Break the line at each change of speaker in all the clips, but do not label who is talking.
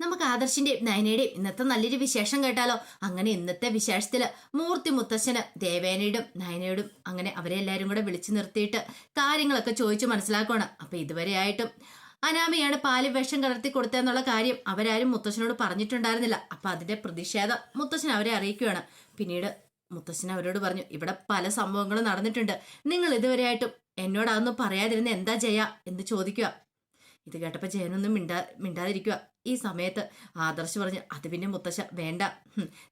നമുക്ക് ആദർശിന്റെയും നയനയുടെയും ഇന്നത്തെ നല്ലൊരു വിശേഷം കേട്ടാലോ? അങ്ങനെ ഇന്നത്തെ വിശേഷത്തിൽ മൂർത്തി മുത്തശ്ശന് ദേവേനയുടും നയനയോടും അങ്ങനെ അവരെ എല്ലാവരും കൂടെ വിളിച്ചു നിർത്തിയിട്ട് കാര്യങ്ങളൊക്കെ ചോദിച്ചു മനസ്സിലാക്കുകയാണ് അപ്പൊ ഇതുവരെ ആയിട്ടും അനാമയാണ് പാൽ വിഷം കലർത്തി കൊടുത്തതെന്നുള്ള കാര്യം അവരാരും മുത്തശ്ശനോട് പറഞ്ഞിട്ടുണ്ടായിരുന്നില്ല. അപ്പൊ അതിന്റെ പ്രതിഷേധം മുത്തശ്ശൻ അവരെ അറിയിക്കുകയാണ്. പിന്നീട് മുത്തശ്ശൻ അവരോട് പറഞ്ഞു ഇവിടെ പല സംഭവങ്ങളും നടന്നിട്ടുണ്ട്. നിങ്ങൾ ഇതുവരെയായിട്ടും എന്നോടാന്ന് പറയാതിരുന്ന എന്താ ചെയ്യാ? എന്ന് ചോദിക്കുക. ഇത് കേട്ടപ്പോ ജയനൊന്നും മിണ്ടാ മിണ്ടാതിരിക്കുക ഈ സമയത്ത് ആദർശ് പറഞ്ഞു അത് പിന്നെ മുത്തശ്ശ വേണ്ട.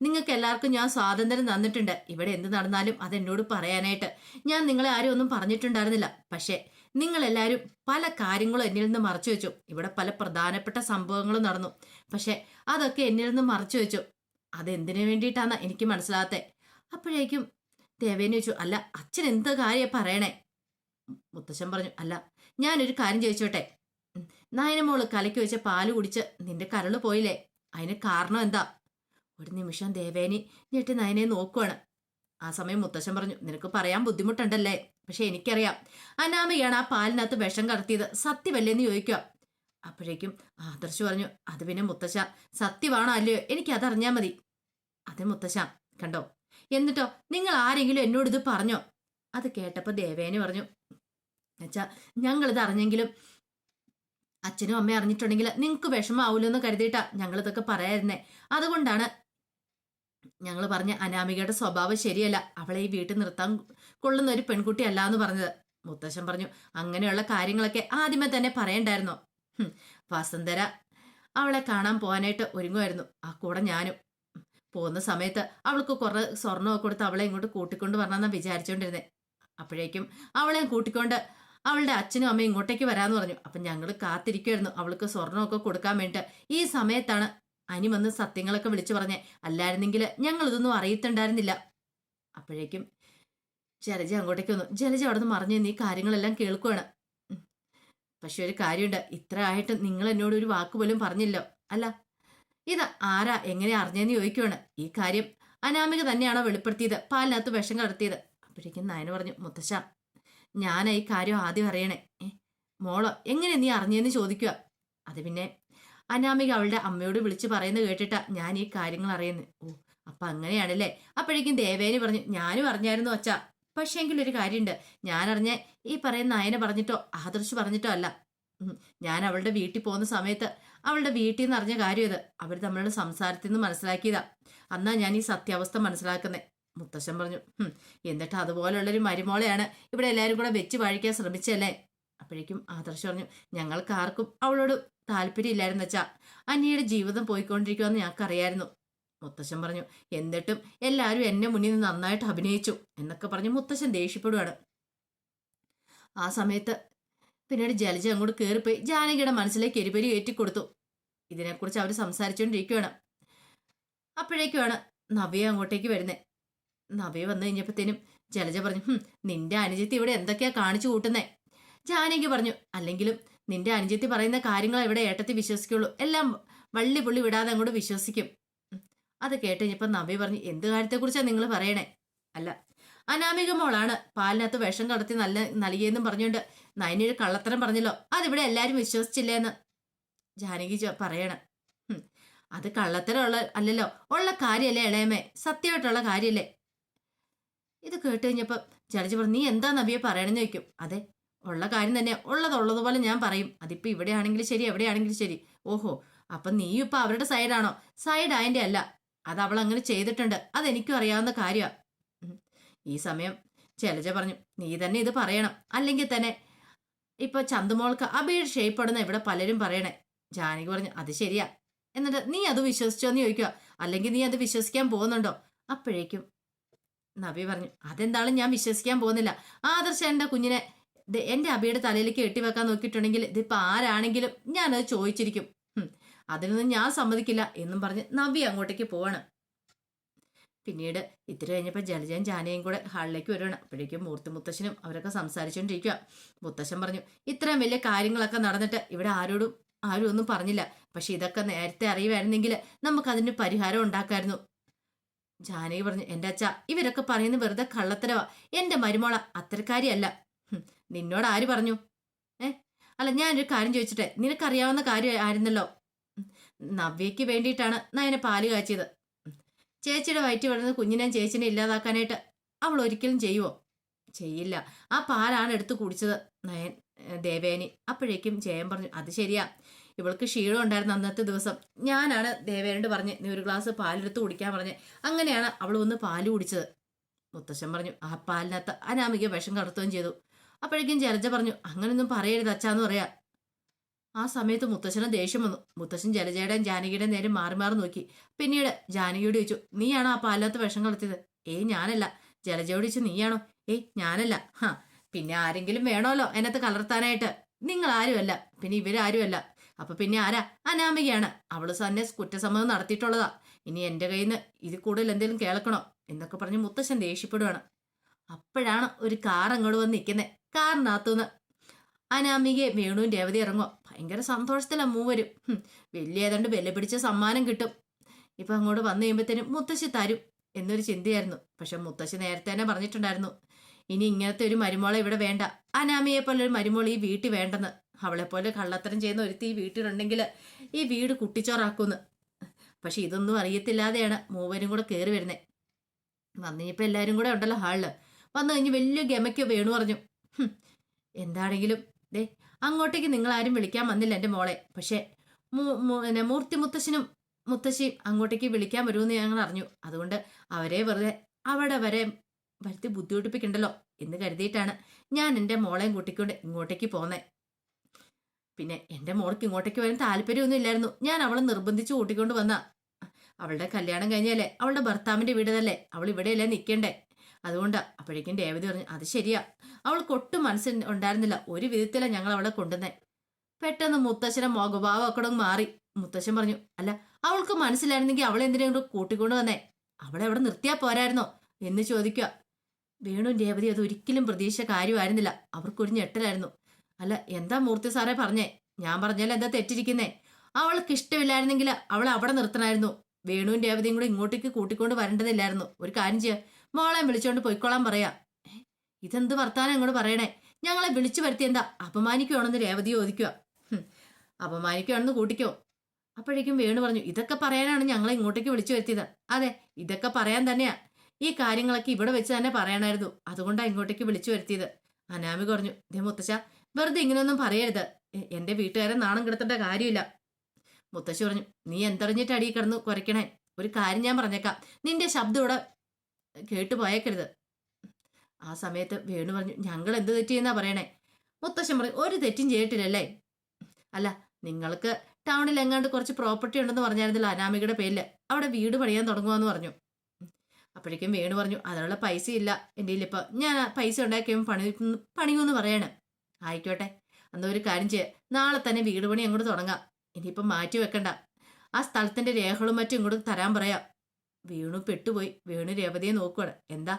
നിങ്ങൾക്ക് എല്ലാവർക്കും ഞാൻ സ്വാതന്ത്ര്യം തന്നിട്ടുണ്ട്. ഇവിടെ എന്ത് നടന്നാലും അതെന്നോട് പറയാനായിട്ട്. ഞാൻ നിങ്ങളെ ആരും ഒന്നും പറഞ്ഞിട്ടുണ്ടായിരുന്നില്ല. പക്ഷേ നിങ്ങളെല്ലാവരും പല കാര്യങ്ങളും എന്നിൽ നിന്ന് മറച്ചു വെച്ചു. ഇവിടെ പല പ്രധാനപ്പെട്ട സംഭവങ്ങളും നടന്നു. പക്ഷേ അതൊക്കെ എന്നിൽ നിന്ന് മറച്ചു വെച്ചു. അതെന്തിനു വേണ്ടിയിട്ടാണ് എനിക്ക് മനസ്സിലാകത്തെ അപ്പോഴേക്കും ദേവേനെ ചോദിച്ചു അല്ല അച്ഛൻ എന്ത് കാര്യം പറയണേ? മുത്തശ്ശൻ പറഞ്ഞു അല്ല ഞാനൊരു കാര്യം ചോദിച്ചോട്ടെ. നായനമോൾ കലക്കി വെച്ച പാൽ കുടിച്ച് നിന്റെ കരൾ പോയില്ലേ? അതിന് കാരണം എന്താ? ഒരു നിമിഷം ദേവേനി ഞെട്ടി നയനെ നോക്കുവാണ്. ആ സമയം മുത്തശ്ശൻ പറഞ്ഞു നിനക്ക് പറയാൻ ബുദ്ധിമുട്ടുണ്ടല്ലേ? പക്ഷെ എനിക്കറിയാം. അനാമയാണ് ആ പാലിനകത്ത് വിഷം കടത്തിയത്. സത്യമല്ലേന്ന് ചോദിക്കുക. അപ്പോഴേക്കും ആദർശ് പറഞ്ഞു അത് പിന്നെ മുത്തശ്ശ സത്യമാണോ അല്ലയോ? എനിക്കതറിഞ്ഞാൽ മതി. അതെ മുത്തശ്ശ കണ്ടോ? എന്നിട്ടോ നിങ്ങൾ ആരെങ്കിലും എന്നോട് ഇത് പറഞ്ഞോ? അത് കേട്ടപ്പോൾ ദേവേനി പറഞ്ഞു എന്നുവെച്ചാ ഞങ്ങളിത് അറിഞ്ഞെങ്കിലും അച്ഛനും അമ്മയും അറിഞ്ഞിട്ടുണ്ടെങ്കിൽ നിങ്ങൾക്ക് വിഷമാവൂലെന്ന് കരുതിയിട്ടാ ഞങ്ങൾ ഇതൊക്കെ പറയായിരുന്നേ. അതുകൊണ്ടാണ് ഞങ്ങൾ പറഞ്ഞ അനാമികയുടെ സ്വഭാവം ശരിയല്ല. അവളെ ഈ വീട്ടിൽ നിർത്താൻ കൊള്ളുന്ന ഒരു പെൺകുട്ടി അല്ല എന്ന് പറഞ്ഞത്. മുത്തശ്ശൻ പറഞ്ഞു അങ്ങനെയുള്ള കാര്യങ്ങളൊക്കെ ആദ്യമേ തന്നെ പറയണ്ടായിരുന്നു. വസന്തര അവളെ കാണാൻ പോകാനായിട്ട് ഒരുങ്ങുമായിരുന്നു ആ കൂടെ ഞാനും. പോകുന്ന സമയത്ത് അവൾക്ക് കുറെ സ്വർണമൊക്കെ കൊടുത്ത് അവളെ ഇങ്ങോട്ട് കൂട്ടിക്കൊണ്ട് വരണമെന്നാണ് വിചാരിച്ചുകൊണ്ടിരുന്നത് അപ്പോഴേക്കും അവളെ കൂട്ടിക്കൊണ്ട് അവളുടെ അച്ഛനും അമ്മയും ഇങ്ങോട്ടേക്ക് വരാന്ന് പറഞ്ഞു. അപ്പം ഞങ്ങൾ കാത്തിരിക്കുമായിരുന്നു അവൾക്ക് സ്വർണമൊക്കെ കൊടുക്കാൻ വേണ്ടിയിട്ട്. ഈ സമയത്താണ് അനി വന്ന് സത്യങ്ങളൊക്കെ വിളിച്ചു പറഞ്ഞേ. അല്ലായിരുന്നെങ്കിൽ ഞങ്ങൾ ഇതൊന്നും അറിയത്തുണ്ടായിരുന്നില്ല. അപ്പോഴേക്കും ജലജ അങ്ങോട്ടേക്ക് വന്നു. ജലജ അവിടെ നിന്ന് പറഞ്ഞു നീ കാര്യങ്ങളെല്ലാം കേൾക്കുവാണ്. പക്ഷെ ഒരു കാര്യമുണ്ട്. ഇത്ര ആയിട്ട് നിങ്ങൾ എന്നോട് ഒരു വാക്ക് പോലും പറഞ്ഞില്ലോ അല്ല ഇത് ആരാ? എങ്ങനെ അറിഞ്ഞെന്ന് ചോദിക്കുവാണ്. ഈ കാര്യം അനാമിക തന്നെയാണോ വെളിപ്പെടുത്തിയത്? പാലിനകത്ത് വിഷം കടത്തിയത്. അപ്പോഴേക്കും നയന പറഞ്ഞു മുത്തശ്ശ ഞാൻ ഈ കാര്യം ആദ്യം അറിയണേ. മോളോ എങ്ങനെ നീ അറിഞ്ഞെന്ന് ചോദിക്കുക അത് പിന്നെ അനാമിക അവളുടെ അമ്മയോട് വിളിച്ച് പറയുന്നത് കേട്ടിട്ടാ ഞാൻ ഈ കാര്യങ്ങൾ അറിയുന്നത് ഓ അപ്പൊ അങ്ങനെയാണല്ലേ? അപ്പോഴേക്കും ദേവേന് പറഞ്ഞു ഞാനും അറിഞ്ഞായിരുന്നു അച്ഛാ. പക്ഷേ ഒരു കാര്യമുണ്ട് ഞാൻ അറിഞ്ഞ ഈ പറയുന്ന നയന പറഞ്ഞിട്ടോ ആദർശ് പറഞ്ഞിട്ടോ അല്ല. ഞാൻ അവളുടെ വീട്ടിൽ പോകുന്ന സമയത്ത് അവളുടെ വീട്ടിൽ നിന്ന് അറിഞ്ഞ കാര്യം ഇത്. അവർ തമ്മിലുള്ള സംസാരത്തിൽ നിന്ന് മനസ്സിലാക്കിയതാ. അന്നാ ഞാൻ ഈ സത്യാവസ്ഥ മനസ്സിലാക്കുന്നേ. മുത്തശ്ശൻ പറഞ്ഞു "ഹും, എന്നിട്ട് അതുപോലുള്ളൊരു മരുമോളെയാണ് ഇവിടെ എല്ലാവരും കൂടെ വെച്ച് വാഴിക്കാൻ ശ്രമിച്ചല്ലേ അപ്പോഴേക്കും ആദർശ് പറഞ്ഞു ഞങ്ങൾക്ക് ആർക്കും അവളോട് താല്പര്യമില്ലായിരുന്നു വെച്ചാ അന്നിയുടെ ജീവിതം പോയിക്കൊണ്ടിരിക്കുമെന്ന് ഞങ്ങൾക്കറിയായിരുന്നു. മുത്തശ്ശൻ പറഞ്ഞു എന്നിട്ടും എല്ലാവരും എന്നെ മുന്നിൽ നിന്ന് നന്നായിട്ട് അഭിനയിച്ചു എന്നൊക്കെ പറഞ്ഞ് മുത്തശ്ശൻ ദേഷ്യപ്പെടുവാണ്. ആ സമയത്ത് പിന്നീട് ജലജ അങ്ങോട്ട് കയറിപ്പോയി ജാനകിയുടെ മനസ്സിലേക്ക് എരിപരി ഏറ്റിക്കൊടുത്തു. ഇതിനെക്കുറിച്ച് അവർ സംസാരിച്ചുകൊണ്ടിരിക്കുകയാണ് അപ്പോഴേക്കുമാണ് നവ്യ അങ്ങോട്ടേക്ക് വരുന്നത് നവ്യ വന്നു കഴിഞ്ഞപ്പോഴത്തേനും ജലജ പറഞ്ഞു നിന്റെ അനുജത്തി ഇവിടെ എന്തൊക്കെയാ കാണിച്ചു കൂട്ടുന്നേ? ജാനകി പറഞ്ഞു അല്ലെങ്കിലും നിന്റെ അനുജത്തി പറയുന്ന കാര്യങ്ങൾ ഇവിടെ ഏട്ടത്തി വിശ്വസിക്കുള്ളൂ. എല്ലാം വള്ളി പുള്ളി വിടാതെ അങ്ങോട്ട് വിശ്വസിക്കും. അത് കേട്ട് കഴിഞ്ഞപ്പോൾ നബി പറഞ്ഞു എന്ത് കാര്യത്തെക്കുറിച്ചാണ് നിങ്ങൾ പറയണേ? അല്ല അനാമിക മോളാണ് പാലിനകത്ത് വിഷം കടത്തി നല്ല നൽകിയെന്നും പറഞ്ഞുകൊണ്ട് നയനൊരു കള്ളത്തരം പറഞ്ഞല്ലോ. അതിവിടെ എല്ലാവരും വിശ്വസിച്ചില്ലേന്ന് ജാനകി പറയണ. അത് കള്ളത്തരമുള്ള അല്ലല്ലോ. ഉള്ള കാര്യമല്ലേ ഇളയമേ? സത്യമായിട്ടുള്ള കാര്യല്ലേ? ഇത് കേട്ട് കഴിഞ്ഞപ്പോൾ ജഡ്ജി പറഞ്ഞു നീ എന്താ നബിയെ പറയണമെന്ന് ചോദിക്കും. അതെ ഉള്ള കാര്യം തന്നെ ഉള്ളതുള്ളതുപോലെ ഞാൻ പറയും. അതിപ്പോൾ ഇവിടെ ആണെങ്കിലും ശരി എവിടെയാണെങ്കിലും ശരി. ഓഹോ അപ്പം നീ ഇപ്പം അവരുടെ സൈഡാണോ സൈഡ് അതിന്റെ അല്ല. അത് അവൾ അങ്ങനെ ചെയ്തിട്ടുണ്ട്. അതെനിക്കും അറിയാവുന്ന കാര്യമാണ് ഈ സമയം ജലജ പറഞ്ഞു നീ തന്നെ ഇത് പറയണം. അല്ലെങ്കിൽ തന്നെ ഇപ്പൊ ചന്തുമോൾക്ക് അബിയുടെ ഷേപ്പെടുന്ന ഇവിടെ പലരും പറയണേ. ജാനകി പറഞ്ഞു അത് ശരിയാ. എന്നിട്ട് നീ അത് വിശ്വസിച്ചോ എന്ന് ചോദിക്കുക അല്ലെങ്കിൽ നീ അത് വിശ്വസിക്കാൻ പോകുന്നുണ്ടോ? അപ്പോഴേക്കും നബി പറഞ്ഞു അതെന്താണ് ഞാൻ വിശ്വസിക്കാൻ പോകുന്നില്ല. ആദർശ എന്റെ കുഞ്ഞിനെ എന്റെ അബിയുടെ തലയിലേക്ക് കെട്ടിവെക്കാൻ നോക്കിയിട്ടുണ്ടെങ്കിൽ ഇതിപ്പോൾ ആരാണെങ്കിലും ഞാനത് ചോദിച്ചിരിക്കും. അതിനൊന്നും ഞാൻ സമ്മതിക്കില്ല എന്നും പറഞ്ഞ് നബി അങ്ങോട്ടേക്ക് പോവാണ്. പിന്നീട് ഇത്തിരി കഴിഞ്ഞപ്പോൾ ജലജയും ജാനയും കൂടെ ഹാളിലേക്ക് വരുവാണ്. അപ്പോഴേക്കും മൂർത്തി മുത്തശ്ശനും അവരൊക്കെ സംസാരിച്ചുകൊണ്ടിരിക്കുക മുത്തശ്ശൻ പറഞ്ഞു ഇത്രയും വലിയ കാര്യങ്ങളൊക്കെ നടന്നിട്ട് ഇവിടെ ആരോടും ആരും ഒന്നും പറഞ്ഞില്ല. പക്ഷെ ഇതൊക്കെ നേരത്തെ അറിയുമായിരുന്നെങ്കിൽ നമുക്ക് അതിന് പരിഹാരം ഉണ്ടാക്കായിരുന്നു. ജാനകി പറഞ്ഞു എന്റെ അച്ഛ ഇവരൊക്കെ പറയുന്ന വെറുതെ കള്ളത്തരവാ. എന്റെ മരുമോള അത്തരക്കാരിയല്ല. നിന്നോട് ആര് പറഞ്ഞു? ഏ? അല്ല ഞാനൊരു കാര്യം ചോദിച്ചിട്ടെ നിനക്കറിയാവുന്ന കാര്യം ആയിരുന്നല്ലോ. നവ്യയ്ക്ക് വേണ്ടിയിട്ടാണ് നയന പാൽ കാച്ചിയത്. ചേച്ചിയുടെ വയറ്റിൽ വളർന്ന കുഞ്ഞിനെ ചേച്ചിനെ ഇല്ലാതാക്കാനായിട്ട്. അവൾ ഒരിക്കലും ചെയ്യുവോ? ചെയ്യില്ല. ആ പാലാണ് എടുത്ത് കുടിച്ചത് നയൻ ദേവേനി. അപ്പോഴേക്കും ജയൻ പറഞ്ഞു അത് ശരിയാ. ഇവൾക്ക് ക്ഷീണം ഉണ്ടായിരുന്ന അന്നത്തെ ദിവസം. ഞാനാണ് ദേവേനോട് പറഞ്ഞ് നീ ഒരു ഗ്ലാസ് പാലെടുത്ത് കുടിക്കാൻ പറഞ്ഞ്. അങ്ങനെയാണ് അവൾ ഒന്ന് പാൽ കുടിച്ചത്. മുത്തശ്ശൻ പറഞ്ഞു ആ പാലിനകത്ത് അനാമിക വിഷം കടത്തുകയും ചെയ്തു. അപ്പോഴേക്കും ജലജ പറഞ്ഞു അങ്ങനൊന്നും പറയരുത് അച്ഛാന്ന് പറയാ. ആ സമയത്ത് മുത്തശ്ശന് ദേഷ്യം വന്നു. മുത്തശ്ശൻ ജലജയുടെയും ജാനകിയുടെയും നേരെ മാറി മാറി നോക്കി. പിന്നീട് ജാനകിയോട് ചോദിച്ചു നീയാണോ ആ പാലിനകത്ത് വിഷം കളത്തിയത് ഏയ് ഞാനല്ല. ജലജയോട് ചോദിച്ചു നീയാണോ? ഏയ് ഞാനല്ല. ഹാ പിന്നെ ആരെങ്കിലും വേണമല്ലോ അതിനകത്ത് കലർത്താനായിട്ട്. നിങ്ങൾ ആരുമല്ല പിന്നെ ഇവരാരുമല്ല. അപ്പൊ പിന്നെ ആരാ? അനാമികയാണ്. അവൾ തന്നെ കുറ്റസമ്മതം നടത്തിയിട്ടുള്ളതാ. ഇനി എന്റെ കയ്യിൽ നിന്ന് ഇത് കൂടുതൽ എന്തെങ്കിലും കേൾക്കണോ എന്നൊക്കെ പറഞ്ഞ് മുത്തശ്ശൻ ദേഷ്യപ്പെടുവാണ്. അപ്പോഴാണ് ഒരു കാർ അങ്ങോട്ട് വന്ന് നിൽക്കുന്നത് കാറിനകത്തുനിന്ന്. അനാമികയെ വേണുവും രേവതി ഇറങ്ങുക ഭയങ്കര സന്തോഷത്തിലാണ് മൂവരും. വലിയ ഏതാണ്ട് വില പിടിച്ച സമ്മാനം കിട്ടും. ഇപ്പം അങ്ങോട്ട് വന്നു കഴിയുമ്പോഴത്തേനും മുത്തശ്ശി തരും എന്നൊരു ചിന്തയായിരുന്നു. പക്ഷെ മുത്തശ്ശി നേരത്തെ തന്നെ പറഞ്ഞിട്ടുണ്ടായിരുന്നു. ഇനി ഇങ്ങനത്തെ ഒരു മരുമോളെ ഇവിടെ വേണ്ട. അനാമിയെ പോലെ ഒരു മരുമോൾ ഈ വീട്ടിൽ വേണ്ടെന്ന്. അവളെ പോലെ കള്ളത്തരം ചെയ്യുന്ന ഒരുത്തി ഈ വീട്ടിലുണ്ടെങ്കിൽ ഈ വീട് കുട്ടിച്ചോറാക്കുമെന്ന് പക്ഷെ ഇതൊന്നും അറിയത്തില്ലാതെയാണ് മൂവരും കൂടെ കയറി വരുന്നത് വന്നിപ്പോൾ എല്ലാവരും കൂടെ ഉണ്ടല്ലോ ഹാളിൽ. വന്നു കഴിഞ്ഞ് വലിയ ഗമയ്ക്ക് വേണു പറഞ്ഞു. എന്താണെങ്കിലും ദേ അങ്ങോട്ടേക്ക് നിങ്ങൾ ആരും വിളിക്കാൻ വന്നില്ല എന്റെ മോളെ. പക്ഷേ മൂർത്തി മുത്തശ്ശനും മുത്തശ്ശിയും അങ്ങോട്ടേക്ക് വിളിക്കാൻ വരുമെന്ന് ഞങ്ങൾ അറിഞ്ഞു. അതുകൊണ്ട് അവരെ വെറുതെ അവിടെ വരെ വരുത്തി ബുദ്ധിമുട്ടിപ്പിക്കണ്ടല്ലോ എന്ന് കരുതിയിട്ടാണ് ഞാൻ എന്റെ മോളെയും കൂട്ടിക്കൊണ്ട് ഇങ്ങോട്ടേക്ക് പോന്നേ. പിന്നെ എന്റെ മോൾക്ക് ഇങ്ങോട്ടേക്ക് വരാൻ താല്പര്യമൊന്നും ഇല്ലായിരുന്നു ഞാൻ അവളെ നിർബന്ധിച്ച് കൂട്ടിക്കൊണ്ട് വന്ന. അവളുടെ കല്യാണം കഴിഞ്ഞല്ലേ? അവളുടെ ഭർത്താവിന്റെ വീടതല്ലേ അവൾ ഇവിടെയല്ലേ നിൽക്കേണ്ടേ അതുകൊണ്ടാ അപ്പോഴേക്കും രേവതി പറഞ്ഞു അത് ശരിയാ. അവൾക്ക് ഒട്ടും മനസ്സിൽ ഉണ്ടായിരുന്നില്ല. ഒരു വിധത്തിലാണ് ഞങ്ങൾ അവളെ കൊണ്ടുവന്നേ. പെട്ടെന്ന് മുത്തശ്ശനെ മുഖഭാവം ഒക്കെ മാറി. മുത്തശ്ശൻ പറഞ്ഞു അല്ല അവൾക്ക് മനസ്സിലായിരുന്നെങ്കിൽ അവളെ എന്തിനെങ്കിലും കൊണ്ട് കൂട്ടിക്കൊണ്ട് വന്നേ? അവളെ അവിടെ നിർത്തിയാ പോരായിരുന്നോ? എന്ന് ചോദിക്കുക. വേണു രേവതി അത് ഒരിക്കലും പ്രതീക്ഷ കാര്യമായിരുന്നില്ല. അവർക്കൊരു ഞെട്ടലായിരുന്നു. അല്ല എന്താ മൂർത്തി സാറേ പറഞ്ഞേ? ഞാൻ പറഞ്ഞാൽ എന്താ തെറ്റിരിക്കുന്നേ? അവൾക്ക് ഇഷ്ടമില്ലായിരുന്നെങ്കിൽ അവൾ അവിടെ നിർത്തണമായിരുന്നു വേണുവും രേവതിയും കൂടെ ഇങ്ങോട്ടേക്ക് കൂട്ടിക്കൊണ്ട് വരേണ്ടതില്ലായിരുന്നു. ഒരു കാര്യം ചെയ്യുക മോളെ വിളിച്ചോണ്ട് പോയിക്കോളാൻ പറയാ. "ഏ, ഇതെന്ത് വർത്താനം അങ്ങോട്ട് പറയണേ? ഞങ്ങളെ വിളിച്ചു വരുത്തി എന്താ? അപമാനിക്കുവാണെന്ന് രേവതി ചോദിക്കുക അപമാനിക്കുകയാണെന്ന് കൂട്ടിക്കോ. അപ്പോഴേക്കും വേണു പറഞ്ഞു ഇതൊക്കെ പറയാനാണ് ഞങ്ങളെ ഇങ്ങോട്ടേക്ക് വിളിച്ചു വരുത്തിയത്. അതെ ഇതൊക്കെ പറയാൻ തന്നെയാ. ഈ കാര്യങ്ങളൊക്കെ ഇവിടെ വെച്ച് തന്നെ പറയണമായിരുന്നു അതുകൊണ്ടാണ് ഇങ്ങോട്ടേക്ക് വിളിച്ചു വരുത്തിയത്. അനാമി പറഞ്ഞു ദേ മുത്തശ്ശ വെറുതെ ഇങ്ങനെയൊന്നും പറയരുത്. എന്റെ വീട്ടുകാരെ നാണം കിടത്തേണ്ട കാര്യമില്ല. മുത്തശ്ശി പറഞ്ഞു നീ എന്തറിഞ്ഞിട്ട് അടിയിൽ കിടന്ന് കുറയ്ക്കണേ ഒരു കാര്യം ഞാൻ പറഞ്ഞേക്കാം. നിന്റെ ശബ്ദം ഇവിടെ കേട്ടു പോയേക്കരുത്. ആ സമയത്ത് വേണു പറഞ്ഞു ഞങ്ങൾ എന്ത് തെറ്റിയെന്നാ പറയണേ? മുത്തശ്ശൻ പറഞ്ഞു ഒരു തെറ്റും ചെയ്തിട്ടില്ലല്ലേ? അല്ല നിങ്ങൾക്ക് ടൗണിൽ എങ്ങാണ്ട് കുറച്ച് പ്രോപ്പർട്ടി ഉണ്ടെന്ന് പറഞ്ഞായിരുന്നല്ലോ അനാമികയുടെ പേരിൽ അവിടെ വീട് പണിയാൻ തുടങ്ങുമെന്ന് പറഞ്ഞു. അപ്പോഴേക്കും വേണു പറഞ്ഞു അതിനുള്ള പൈസ ഇല്ല എന്റെ ഇപ്പോൾ ഇപ്പൊ ഞാൻ പൈസ ഉണ്ടാക്കിയും പണി പണിയുമെന്ന് പറയാണ്. ആയിക്കോട്ടെ. അന്ന് ഒരു കാര്യം ചെയ്യാം. നാളെ തന്നെ വീട് പണി അങ്ങോട്ട് തുടങ്ങാം. ഇനിയിപ്പം മാറ്റി വെക്കണ്ട. ആ സ്ഥലത്തിന്റെ രേഖകളും മറ്റും ഇങ്ങോട്ട് തരാൻ പറയാം. വീണു പെട്ടുപോയി. വീണു രേവതിയെ നോക്കുവാണ്. എന്താ?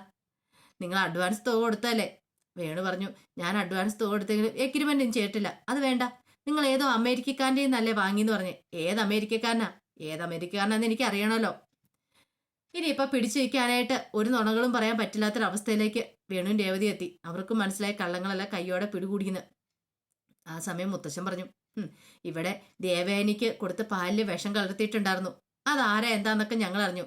നിങ്ങൾ അഡ്വാൻസ് തുക കൊടുത്തല്ലേ വേണു പറഞ്ഞു ഞാൻ അഡ്വാൻസ് തുക കൊടുത്തെങ്കിലും എഗ്രിമെന്റും ചെയ്തിട്ടില്ല അത് വേണ്ട. നിങ്ങൾ ഏതോ അമേരിക്കക്കാരന്റെ നല്ലേ വാങ്ങിയെന്ന് പറഞ്ഞ്. ഏത് അമേരിക്കക്കാരനാ? ഏത് അമേരിക്കക്കാരനാന്ന് എനിക്ക് അറിയണമല്ലോ ഇനിയിപ്പൊ പിടിച്ചു വയ്ക്കാനായിട്ട് ഒരു നുണകളും പറയാൻ പറ്റില്ലാത്തൊരവസ്ഥയിലേക്ക് വേണുവും രേവതി എത്തി. അവർക്ക് മനസ്സിലായ കള്ളങ്ങളെല്ലാം കയ്യോടെ പിടികൂടിയെന്ന് ആ സമയം മുത്തശ്ശൻ പറഞ്ഞു ഇവിടെ ദേവേനിക്ക് കൊടുത്ത് പാലിൽ വിഷം കലർത്തിയിട്ടുണ്ടായിരുന്നു. അതാരാ എന്താന്നൊക്കെ ഞങ്ങൾ അറിഞ്ഞു.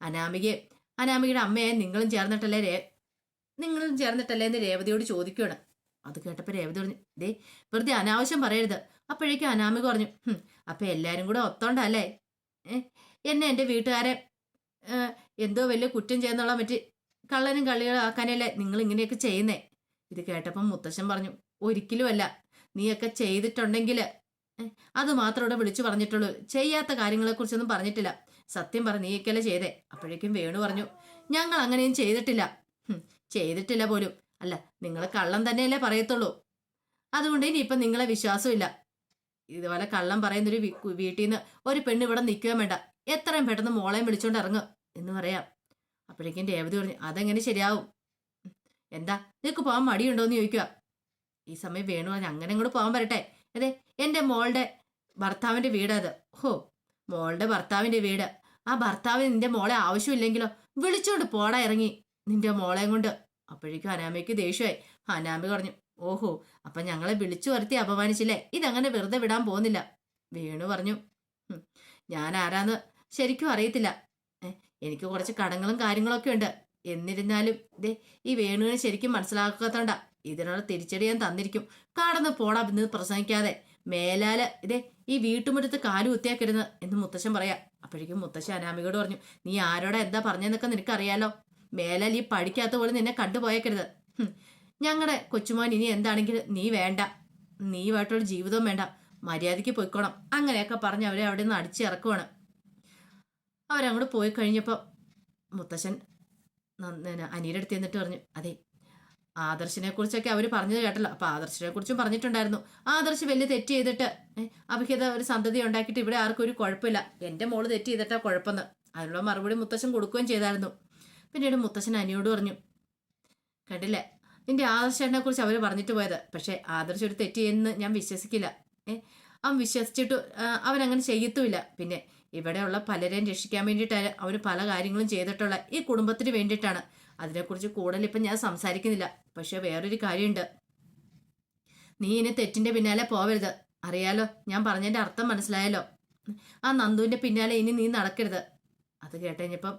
അനാമികയെ അനാമികയുടെ അമ്മയെ നിങ്ങളും ചേർന്നിട്ടല്ലേ രേ നിങ്ങളും ചേർന്നിട്ടല്ലേ എന്ന് രേവതിയോട് ചോദിക്കുകയാണ്. അത് കേട്ടപ്പോൾ രേവതി പറഞ്ഞു ദേ വെറുതെ അനാവശ്യം പറയരുത്. അപ്പോഴേക്കും അനാമിക പറഞ്ഞു അപ്പം എല്ലാരും കൂടെ ഒത്തോണ്ടല്ലേ എന്നെ എന്റെ വീട്ടുകാരെ എന്തോ വലിയ കുറ്റം ചെയ്യുന്നുള്ള മറ്റ് കള്ളനും കള്ളികളും ആക്കാനല്ലേ നിങ്ങൾ ഇങ്ങനെയൊക്കെ ചെയ്യുന്നേ? ഇത് കേട്ടപ്പം മുത്തശ്ശൻ പറഞ്ഞു ഒരിക്കലുമല്ല. നീയൊക്കെ ചെയ്തിട്ടുണ്ടെങ്കിൽ അത് മാത്രം ഇവിടെ വിളിച്ചു പറഞ്ഞിട്ടുള്ളൂ. ചെയ്യാത്ത കാര്യങ്ങളെക്കുറിച്ചൊന്നും പറഞ്ഞിട്ടില്ല. സത്യം പറഞ്ഞു നീയൊക്കെയല്ലേ ചെയ്തേ? അപ്പോഴേക്കും വേണു പറഞ്ഞു ഞങ്ങൾ അങ്ങനെയും ചെയ്തിട്ടില്ല. ചെയ്തിട്ടില്ല പോലും. അല്ല നിങ്ങൾ കള്ളം തന്നെയല്ലേ പറയത്തുള്ളൂ. അതുകൊണ്ട് ഇനി ഇനിയിപ്പം നിങ്ങളെ വിശ്വാസമില്ല ഇതുപോലെ കള്ളം പറയുന്നൊരു വീട്ടിൽ നിന്ന് ഒരു പെണ്ണ് ഇവിടെ നിൽക്കുകയും വേണ്ട. എത്രയും പെട്ടെന്ന് മോളെയും വിളിച്ചോണ്ട് ഇറങ്ങും എന്ന് പറയാം. അപ്പോഴേക്കും രേവതി പറഞ്ഞു അതെങ്ങനെ ശരിയാവും? എന്താ നിനക്ക് പോകാൻ മടിയുണ്ടോയെന്ന് ചോദിക്കുക ഈ സമയം വേണു പറഞ്ഞു അങ്ങനെ ഇങ്ങോട്ട് പോകാൻ വരട്ടെ. അതെ എന്റെ മോളുടെ ഭർത്താവിന്റെ വീട് അത്. ഹോ മോളുടെ ഭർത്താവിന്റെ വീട്. ആ ഭർത്താവിന് നിന്റെ മോളെ ആവശ്യമില്ലെങ്കിലോ? വിളിച്ചോണ്ട് പോടാ ഇറങ്ങി നിന്റെ മോളെയും കൊണ്ട്. അപ്പോഴേക്കും അനാമയ്ക്ക് ദേഷ്യമായി. അനാമി പറഞ്ഞു ഓഹോ അപ്പൊ ഞങ്ങളെ വിളിച്ചു വരുത്തി അപമാനിച്ചില്ലേ? ഇതങ്ങനെ വെറുതെ വിടാൻ പോകുന്നില്ല. വേണു പറഞ്ഞു "ഹും, ഞാൻ ആരാന്ന് ശരിക്കും അറിയത്തില്ല. എനിക്ക് കുറച്ച് കടങ്ങളും കാര്യങ്ങളൊക്കെ ഉണ്ട്. എന്നിരുന്നാലും ദേ ഈ വേണുവിനെ ശരിക്കും മനസ്സിലാക്കാത്തണ്ട ഇതിനുള്ള തിരിച്ചടി ഞാൻ തന്നിരിക്കും. കാടന്ന് പോടാ ഇന്ന് പ്രസംഗിക്കാതെ. മേലാൽ ഇതേ ഈ വീട്ടുമുറ്റത്ത് കാലു കുത്തിയാക്കരുന്ന് എന്ന് മുത്തശ്ശൻ പറയാ. അപ്പോഴേക്കും മുത്തശ്ശൻ അനാമികയോട് പറഞ്ഞു നീ ആരോടാ എന്താ പറഞ്ഞെന്നൊക്കെ നിനക്കറിയാലോ? മേലാൽ ഈ പഠിക്കാത്ത പോലെ നിന്നെ കണ്ടുപോയേക്കരുത്. ഞങ്ങളുടെ കൊച്ചുമോൻ ഇനി എന്താണെങ്കിലും നീ വേണ്ട. നീ നീയുമായിട്ടുള്ള ജീവിതവും വേണ്ട. മര്യാദയ്ക്ക് പോയിക്കോണം. അങ്ങനെയൊക്കെ പറഞ്ഞ് അവരെ അവിടെ നിന്ന് അടിച്ചിറക്കുവാണ് അവരങ്ങോട്ട് പോയി കഴിഞ്ഞപ്പോൾ മുത്തശ്ശൻ അനിയുടെ അടുത്ത് എന്നിട്ട് പറഞ്ഞു അതെ ആദർശിനെ കുറിച്ചൊക്കെ അവർ പറഞ്ഞത് കേട്ടല്ലോ. അപ്പൊ ആദർശിനെ കുറിച്ചും പറഞ്ഞിട്ടുണ്ടായിരുന്നു. ആദർശ് വലിയ തെറ്റ് ചെയ്തിട്ട് അഭിഹിത ഒരു സന്തതി ഉണ്ടാക്കിയിട്ട് ഇവിടെ ആർക്കും ഒരു കുഴപ്പമില്ല. എന്റെ മോൾ തെറ്റ് ചെയ്തിട്ടാ കുഴപ്പമെന്ന്. അതിനുള്ള മറുപടി മുത്തശ്ശൻ കൊടുക്കുകയും ചെയ്തായിരുന്നു. പിന്നീട് മുത്തശ്ശൻ അനിയോട് പറഞ്ഞു കണ്ടില്ലേ? നിന്റെ ആദർശനെ കുറിച്ച് അവർ പറഞ്ഞിട്ട് പോയത്. പക്ഷേ ആദർശ് ഒരു തെറ്റ് ചെയ്യുമെന്ന് ഞാൻ വിശ്വസിക്കില്ല. ഏ അവൻ വിശ്വസിച്ചിട്ട് അവനങ്ങനെ ചെയ്യത്തുമില്ല. പിന്നെ ഇവിടെയുള്ള പലരെയും രക്ഷിക്കാൻ വേണ്ടിയിട്ടാണ് അവർ പല കാര്യങ്ങളും ചെയ്തിട്ടുള്ള ഈ കുടുംബത്തിന് വേണ്ടിയിട്ടാണ്. അതിനെക്കുറിച്ച് കൂടുതൽ ഇപ്പം ഞാൻ സംസാരിക്കുന്നില്ല. പക്ഷെ വേറൊരു കാര്യമുണ്ട്. നീ ഇനി തെറ്റിന്റെ പിന്നാലെ പോവരുത്. അറിയാലോ ഞാൻ പറഞ്ഞതിന്റെ അർത്ഥം മനസ്സിലായല്ലോ. ആ നന്ദുവിന്റെ പിന്നാലെ ഇനി നീ നടക്കരുത്. അത് കേട്ടുകഴിഞ്ഞപ്പം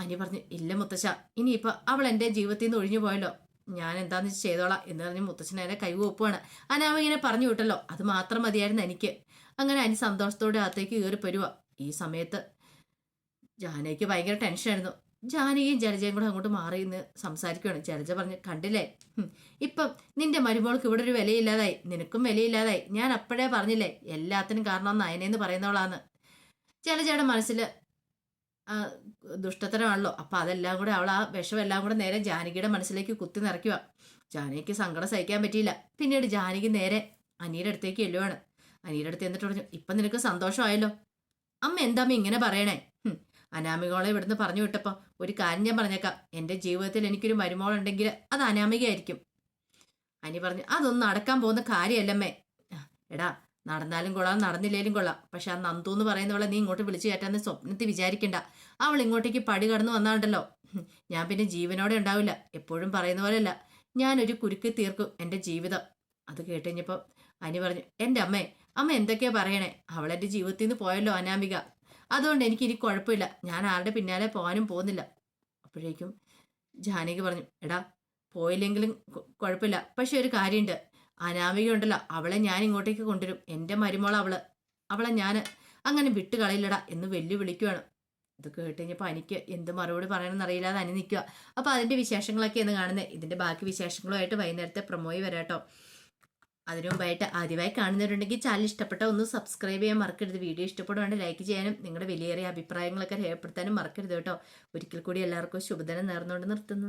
അനി പറഞ്ഞു ഇല്ല മുത്തശ്ശ ഇനിയിപ്പോൾ അവൾ എന്റെ ജീവിതത്തിൽ നിന്ന് ഒഴിഞ്ഞു പോയല്ലോ. ഞാൻ എന്താന്ന് വെച്ച് ചെയ്തോളാം എന്ന് പറഞ്ഞ് മുത്തച്ഛൻ അതിനെ കൈവൊപ്പുവാണ് അനാമ ഇങ്ങനെ പറഞ്ഞു വിട്ടല്ലോ. അത് മാത്രം മതിയായിരുന്നു എനിക്ക്. അങ്ങനെ അനി സന്തോഷത്തോടെ അകത്തേക്ക് കയറി പരുവ. ഈ സമയത്ത് ജാനയ്ക്ക് ഭയങ്കര ടെൻഷനായിരുന്നു ജാനകിയും ജലജയും കൂടെ അങ്ങോട്ട് മാറി നിന്ന് സംസാരിക്കുകയാണ് ജലജ പറഞ്ഞ് കണ്ടില്ലേ? ഇപ്പം നിന്റെ മരുമോൾക്ക് ഇവിടെ ഒരു വിലയില്ലാതായി. നിനക്കും വിലയില്ലാതായി. ഞാൻ അപ്പോഴേ പറഞ്ഞില്ലേ എല്ലാത്തിനും കാരണം നയനെന്ന് പറയുന്നവളാന്ന്. ജലജയുടെ മനസ്സിൽ ദുഷ്ടത്തരമാണല്ലോ. അപ്പൊ അതെല്ലാം കൂടെ അവൾ ആ വിഷമെല്ലാം കൂടെ നേരെ ജാനകിയുടെ മനസ്സിലേക്ക് കുത്തി നിറയ്ക്കുക. ജാനകിക്ക് സങ്കടം സഹിക്കാൻ പറ്റിയില്ല. പിന്നീട് ജാനകി നേരെ അനിയുടെ അടുത്തേക്ക് ചെല്ലുവാണ്. അനിയുടെ അടുത്ത് എന്നിട്ട് പറഞ്ഞു ഇപ്പൊ നിനക്ക് സന്തോഷമായല്ലോ. അമ്മ എന്താമ്മ ഇങ്ങനെ പറയണേ? അനാമികോളെ ഇവിടുന്ന് പറഞ്ഞു വിട്ടപ്പോ ഒരു കാര്യം ഞാൻ പറഞ്ഞേക്കാം. എന്റെ ജീവിതത്തിൽ എനിക്കൊരു മരുമോളുണ്ടെങ്കിൽ അത് അനാമികയായിരിക്കും. അനി പറഞ്ഞു അതൊന്നും നടക്കാൻ പോകുന്ന കാര്യമല്ലമ്മേ. എടാ നടന്നാലും കൊള്ളാം നടന്നില്ലേലും കൊള്ളാം. പക്ഷെ ആ നന്ദു എന്ന് പറയുന്നവളെ നീ ഇങ്ങോട്ട് വിളിച്ചു കയറ്റാന്ന് സ്വപ്നത്തിൽ വിചാരിക്കണ്ട. അവൾ ഇങ്ങോട്ടേക്ക് പടി കടന്നു വന്നാണ്ടല്ലോ. ഞാൻ പിന്നെ ജീവനോടെ ഉണ്ടാവില്ല. എപ്പോഴും പറയുന്ന പോലെയല്ല. ഞാനൊരു കുരുക്കി തീർക്കും എന്റെ ജീവിതം. അത് കേട്ടുകഴിഞ്ഞപ്പോൾ അനി പറഞ്ഞു എന്റെ അമ്മേ അമ്മ എന്തൊക്കെയാ പറയണേ? അവൾ എന്റെ ജീവിതത്തിൽ നിന്ന് പോയല്ലോ അനാമിക. അതുകൊണ്ട് എനിക്ക് ഇനി കുഴപ്പമില്ല. ഞാൻ ആരുടെ പിന്നാലെ പോകാനും പോകുന്നില്ല. അപ്പോഴേക്കും ജാനകി പറഞ്ഞു എടാ പോയില്ലെങ്കിലും കുഴപ്പമില്ല. പക്ഷെ ഒരു കാര്യമുണ്ട്. അനാമിക ഉണ്ടല്ലോ അവളെ ഞാൻ ഇങ്ങോട്ടേക്ക് കൊണ്ടുവരും. എന്റെ മരുമോൾ അവൾ. അവളെ ഞാൻ അങ്ങനെ വിട്ടു കളയില്ലടാ എന്ന് വെല്ലുവിളിക്കുവാണ്. ഇത് കേട്ട് കഴിഞ്ഞപ്പോൾ എനിക്ക് എന്ത് മറുപടി പറയണമെന്ന് അറിയില്ലാതെ അനി നിൽക്കുക അപ്പോൾ അതിന്റെ വിശേഷങ്ങളൊക്കെ എന്ന് കാണുന്നത്. ഇതിന്റെ ബാക്കി വിശേഷങ്ങളുമായിട്ട് വൈകുന്നേരത്തെ പ്രൊമോയി വരാട്ടോ. അതിനു മുമ്പായിട്ട് ആദ്യമായി കാണുന്നവരുണ്ടെങ്കിൽ ചാനൽ ഇഷ്ടപ്പെട്ട ഒന്ന് സബ്സ്ക്രൈബ് ചെയ്യാൻ മറക്കരുത്. വീഡിയോ ഇഷ്ടപ്പെടുവാണ്ട് ലൈക്ക് ചെയ്യാനും നിങ്ങളുടെ വിലയേറിയ അഭിപ്രായങ്ങളൊക്കെ രേഖപ്പെടുത്താനും മറക്കരുത് കേട്ടോ. ഒരിക്കൽ കൂടി എല്ലാവർക്കും ശുഭദിനം നേർന്നുകൊണ്ട് നിർത്തുന്നു.